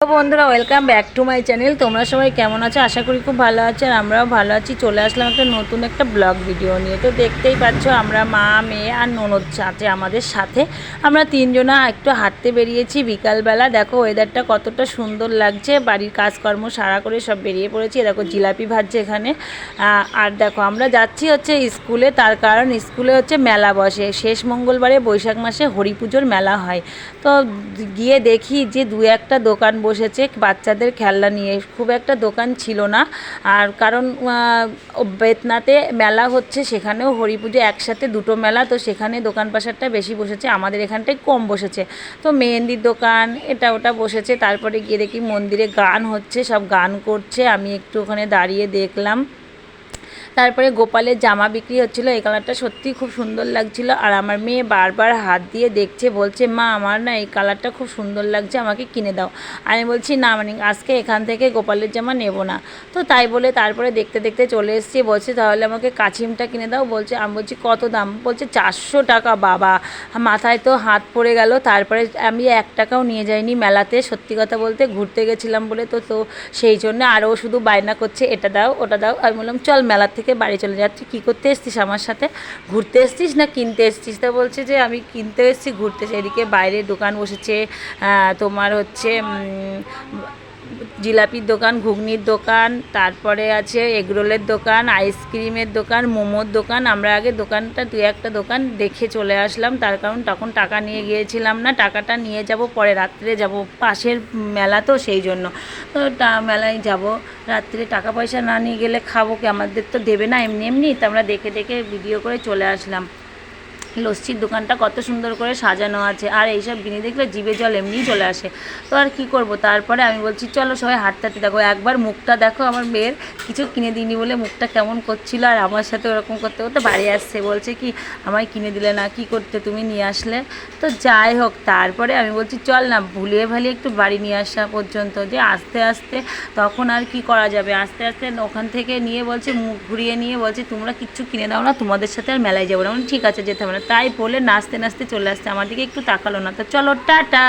বন্ধুরা welcome back to my channel তোমরা সবাই কেমন আছো? আশা করি খুব ভালো আছো আর আমরাও ভালো আছি। চলে আসলাম একটা নতুন একটা ব্লগ ভিডিও নিয়ে। তো দেখতেই পাচ্ছ, আমরা মা, মেয়ে আর ননদ আছে আমাদের সাথে। আমরা তিনজনা একটু হাঁটতে বেরিয়েছি বিকালবেলা। দেখো ওয়েদারটা কতটা সুন্দর লাগছে। বাড়ির কাজকর্ম সারা করে সব বেরিয়ে পড়েছি। দেখো, জিলাপি ভাজছে এখানে। আর দেখো, আমরা যাচ্ছি হচ্ছে স্কুলে। তার কারণ স্কুলে হচ্ছে মেলা বসে। শেষ মঙ্গলবারে বৈশাখ মাসে হরি পুজোর মেলা হয়। তো গিয়ে দেখি যে দু একটা দোকান বসেছে, বাচ্চাদের খেলনা নিয়ে। খুব একটা দোকান ছিল না। আর কারণ বেতনাতে মেলা হচ্ছে, সেখানেও হরি পুজো একসাথে দুটো মেলা, তো সেখানে দোকান পাশারটা বেশি বসেছে, আমাদের এখানটায় কম বসেছে। তো মেহেন্দির দোকান, এটা ওটা বসেছে, তারপরে গিয়ে দেখি মন্দিরে গান হচ্ছে, সব গান করছে, আমি একটু ওখানে দাঁড়িয়ে দেখলাম। তারপরে গোপালের জামা বিক্রি হচ্ছিল। এই কালারটা সত্যিই খুব সুন্দর লাগছিল। আর আমার মেয়ে বারবার হাত দিয়ে দেখছে, বলছে, মা, আমার না এই কালারটা খুব সুন্দর লাগছে, আমাকে কিনে দাও। আমি বলছি, না মানে আজকে এখান থেকে গোপালের জামা নেব না। তো তাই বলে তারপরে দেখতে দেখতে চলে এসেছি, বলছে, তাহলে আমাকে কাছিমটা কিনে দাও। বলছে, আমি বলছি, কত দাম? বলছে, চারশো টাকা, বাবা। মাথায় তো হাত পড়ে গেল। তারপরে আমি এক টাকাও নিয়ে যাইনি মেলাতে, সত্যি কথা বলতে ঘুরতে গেছিলাম বলে। তো তো সেই জন্য আরও শুধু বায়না করছে, এটা দাও, ওটা দাও। আমি বললাম, চল মেলা থেকে বাড়ি চলে যাচ্ছি কী করতে এসছিস আমার সাথে? ঘুরতে এসছিস না কিনতে এসছিস? তা বলছে যে, আমি কিনতে এসছি, ঘুরতে। এদিকে বাইরে দোকান বসেছে তোমার হচ্ছে জিলাপির দোকান, ঘুগনির দোকান, তারপরে আছে এগরোলের দোকান, আইসক্রিমের দোকান, মোমোর দোকান। আমরা আগে দোকানটা, দু একটা দোকান দেখে চলে আসলাম। তার কারণ তখন টাকা নিয়ে গিয়েছিলাম না। টাকাটা নিয়ে যাব, পরে রাত্রে যাব। পাশের মেলা তো সেই জন্য। তো টা- মেলায় যাব। রাত্রে টাকা পয়সা না নিয়ে গেলে খাব কি? আমাদের তো দেবে না এমনি এমনি। তো আমরা দেখে দেখে ভিডিও করে চলে আসলাম। লস্যির দোকানটা কত সুন্দর করে সাজানো আছে। আর এইসব জিনিস দেখলে জিভে জল এমনিই চলে আসে। তো আর কি করব? তারপরে আমি বলছি, চলো সবাই হাঁটতে হাঁটতে দেখো। একবার মুখটা দেখো, আমার মেয়ের কিছু কিনে দিইনি বলে মুখটা কেমন করছিল, আর আমার সাথে ওরকম করতে করতে বাড়ি আসছে। বলছে কি, আমায় কিনে দিলে না, কি করতে তুমি নিয়ে আসলে? তো যাই হোক, তারপরে আমি বলছি, চল না, ভুলিয়ে ভালিয়ে একটু বাড়ি নিয়ে আসা পর্যন্ত। যে আস্তে আস্তে তখন আর কি করা যাবে? আস্তে আস্তে ওখান থেকে নিয়ে বলছে, মুখ ঘুরিয়ে নিয়ে বলছে, তোমরা কিচ্ছু কিনে দাও না, তোমাদের সাথে আর মেলায় যাব না। ঠিক আছে, যেতে হবে না। তাই বলে নাচতে নাচতে চলে আসছে আমার দিকে একটু তাকালো না তো চলো টাটা